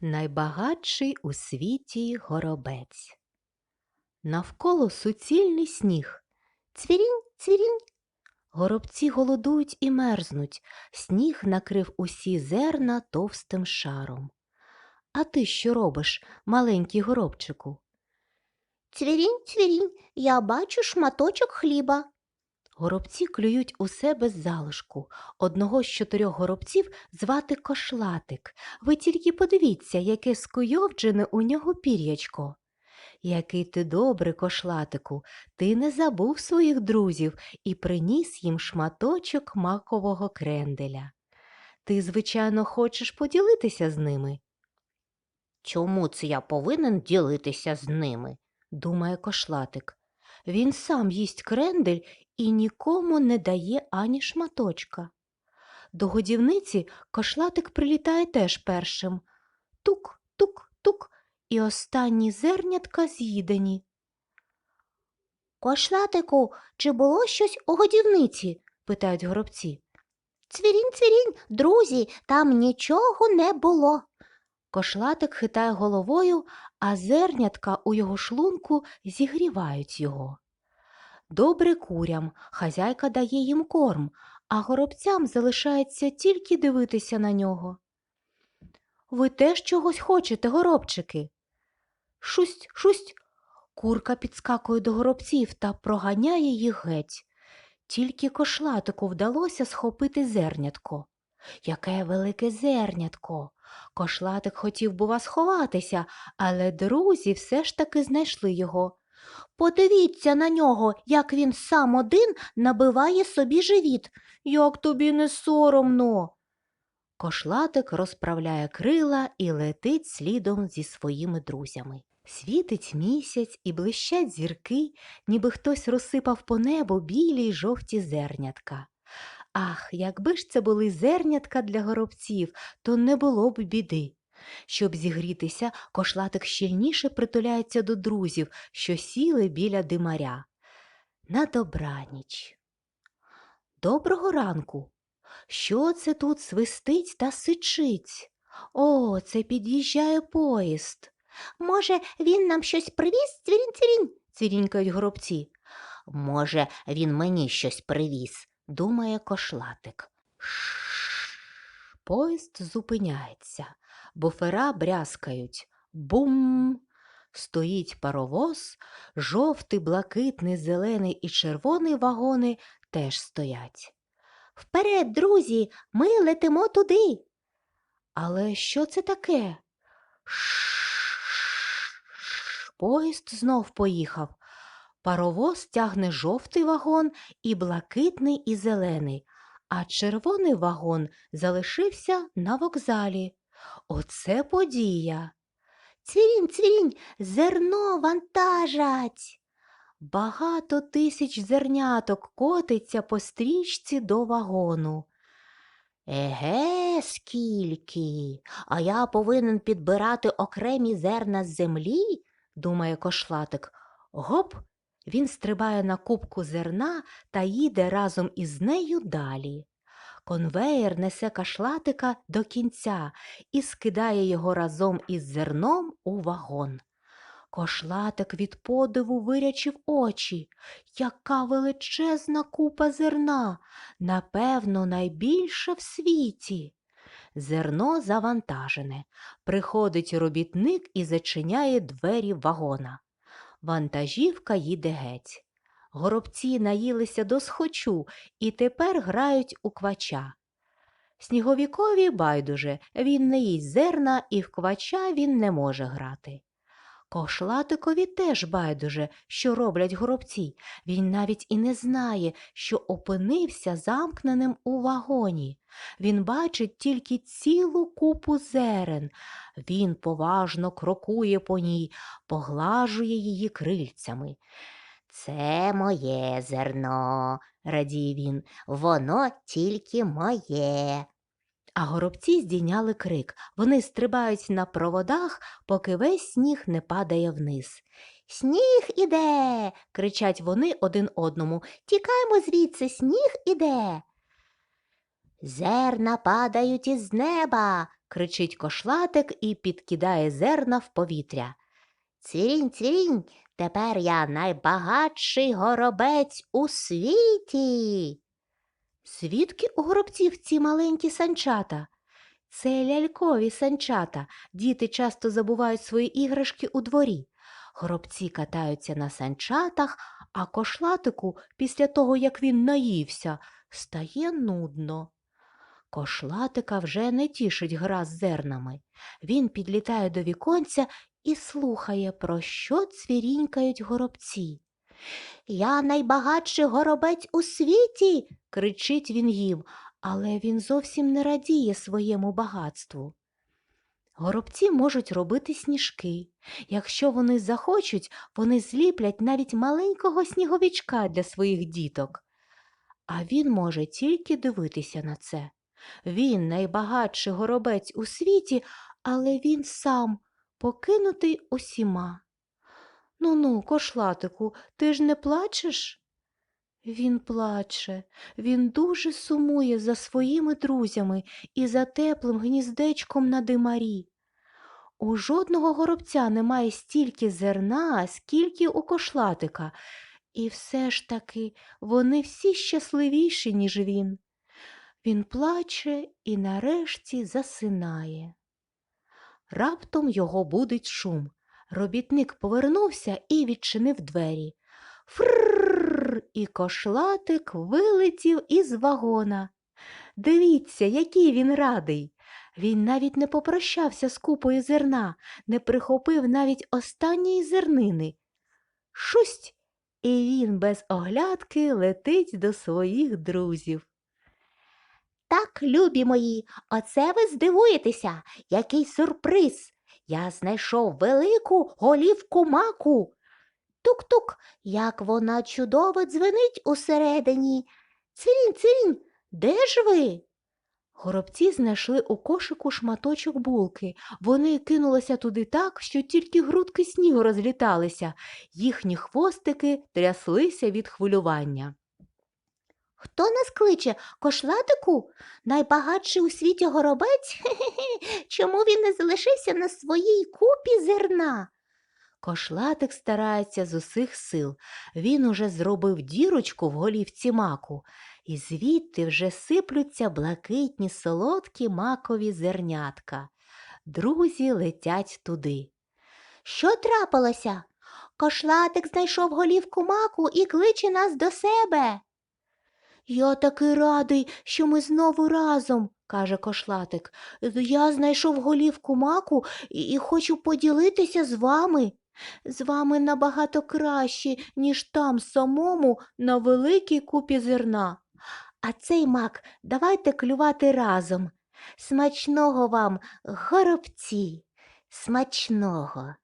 найбагатший у світі горобець. Навколо суцільний сніг. Цвірінь, цвірінь. Горобці голодують і мерзнуть. Сніг накрив усі зерна товстим шаром. А ти що робиш, маленький горобчику? Цвірінь, цвірінь, я бачу шматочок хліба. Горобці клюють усе без залишку. Одного з чотирьох горобців звати кошлатик. Ви тільки подивіться, яке скуйовджене у нього пір'ячко. Який ти добрий, кошлатику, ти не забув своїх друзів і приніс їм шматочок макового кренделя. Ти, звичайно, хочеш поділитися з ними, Чому це я повинен ділитися з ними? думає кошлатик. Він сам їсть крендель і нікому не дає ані шматочка. До годівниці кошлатик прилітає теж першим. Тук, тук, тук, і останні зернятка з'їдені. Кошлатику, чи було щось у годівниці? питають горобці. Цвірінь, цвірінь, друзі, там нічого не було. Кошлатик хитає головою, а зернятка у його шлунку зігрівають його. Добре курям, хазяйка дає їм корм, а горобцям залишається тільки дивитися на нього. Ви теж чогось хочете, горобчики? Шусть, шусть. Курка підскакує до горобців та проганяє їх геть. Тільки кошлатику вдалося схопити зернятко. Яке велике зернятко. Кошлатик хотів, бува, сховатися, але друзі все ж таки знайшли його. Подивіться на нього, як він сам один набиває собі живіт. Як тобі не соромно. Кошлатик розправляє крила і летить слідом зі своїми друзями. Світить місяць і блищать зірки, ніби хтось розсипав по небу білі й жовті зернятка. Ах, якби ж це були зернятка для горобців, то не було б біди. Щоб зігрітися, кошлатик щільніше притуляється до друзів, що сіли біля димаря. На добраніч. Доброго ранку. Що це тут свистить та сичить? О, це під'їжджає поїзд. Може, він нам щось привіз? Цвірінь, цвірінь. Цвірінькають горобці. Може, він мені щось привіз, думає кошлатик. Поїзд зупиняється, буфера брязкають. Бум! Стоїть паровоз, жовтий, блакитний, зелений і червоний вагони теж стоять. Вперед, друзі, ми летимо туди. Але що це таке? Поїзд знов поїхав. Паровоз тягне жовтий вагон і блакитний і зелений, а червоний вагон залишився на вокзалі. Оце подія. Цвірінь, цвірінь, зерно вантажать. Багато тисяч зерняток котиться по стрічці до вагону. Еге, скільки? А я повинен підбирати окремі зерна з землі? думає кошлатик. Гоп, він стрибає на кубку зерна та їде разом із нею далі. Конвеєр несе кашлатика до кінця і скидає його разом із зерном у вагон. Кошлатик від подиву вирячив очі. Яка величезна купа зерна, напевно, найбільша в світі. Зерно завантажене. Приходить робітник і зачиняє двері вагона. Вантажівка їде геть. Горобці наїлися до схочу і тепер грають у квача. Сніговікові байдуже, він не їсть зерна і в квача він не може грати. Кошлатикові теж байдуже, що роблять горобці. Він навіть і не знає, що опинився замкненим у вагоні. Він бачить тільки цілу купу зерен. Він поважно крокує по ній, поглажує її крильцями. Це моє зерно, радіє він, воно тільки моє. А горобці здійняли крик. Вони стрибають на проводах, поки весь сніг не падає вниз. Сніг іде. кричать вони один одному. Тікаймо звідси, сніг іде. Зерна падають із неба. кричить кошлатик і підкидає зерна в повітря. Цвірінь, цвірінь, тепер я найбагатший горобець у світі. Звідки у горобців ці маленькі санчата? Це лялькові санчата. Діти часто забувають свої іграшки у дворі. Горобці катаються на санчатах, а кошлатику, після того, як він наївся, стає нудно. Кошлатика вже не тішить гра з зернами. Він підлітає до віконця і слухає, про що цвірінькають горобці. Я найбагатший горобець у світі. кричить він їм, але він зовсім не радіє своєму багатству. Горобці можуть робити сніжки. Якщо вони захочуть, вони зліплять навіть маленького сніговичка для своїх діток. А він може тільки дивитися на це. Він найбагатший горобець у світі, але він сам покинутий усіма. Ну ну, кошлатику, ти ж не плачеш? Він плаче, він дуже сумує за своїми друзями і за теплим гніздечком на димарі. У жодного горобця немає стільки зерна, скільки у кошлатика, і все ж таки вони всі щасливіші, ніж він. Він плаче і нарешті засинає. Раптом його будить шум. Робітник повернувся і відчинив двері. Фрррр, і кошлатик вилетів із вагона. Дивіться, який він радий. Він навіть не попрощався з купою зерна, не прихопив навіть останньої зернини. Шусть! І він без оглядки летить до своїх друзів. Так, любі мої, оце ви здивуєтеся, який сюрприз. Я знайшов велику голівку маку. Тук-тук, як вона чудово дзвенить усередині. Цвірінь, цвірінь, де ж ви? Горобці знайшли у кошику шматочок булки. Вони кинулися туди так, що тільки грудки снігу розліталися, їхні хвостики тряслися від хвилювання. Хто нас кличе? Кошлатику? Найбагатший у світі горобець? Хе-хе-хе. Чому він не залишився на своїй купі зерна? Кошлатик старається з усіх сил. Він уже зробив дірочку в голівці маку, і звідти вже сиплються блакитні солодкі макові зернятка. Друзі летять туди. Що трапилося? Кошлатик знайшов голівку маку і кличе нас до себе. Я такий радий, що ми знову разом, каже кошлатик. Я знайшов голівку маку і, і хочу поділитися з вами. З вами набагато краще, ніж там самому на великій купі зерна. А цей мак давайте клювати разом. Смачного вам, горобці, смачного.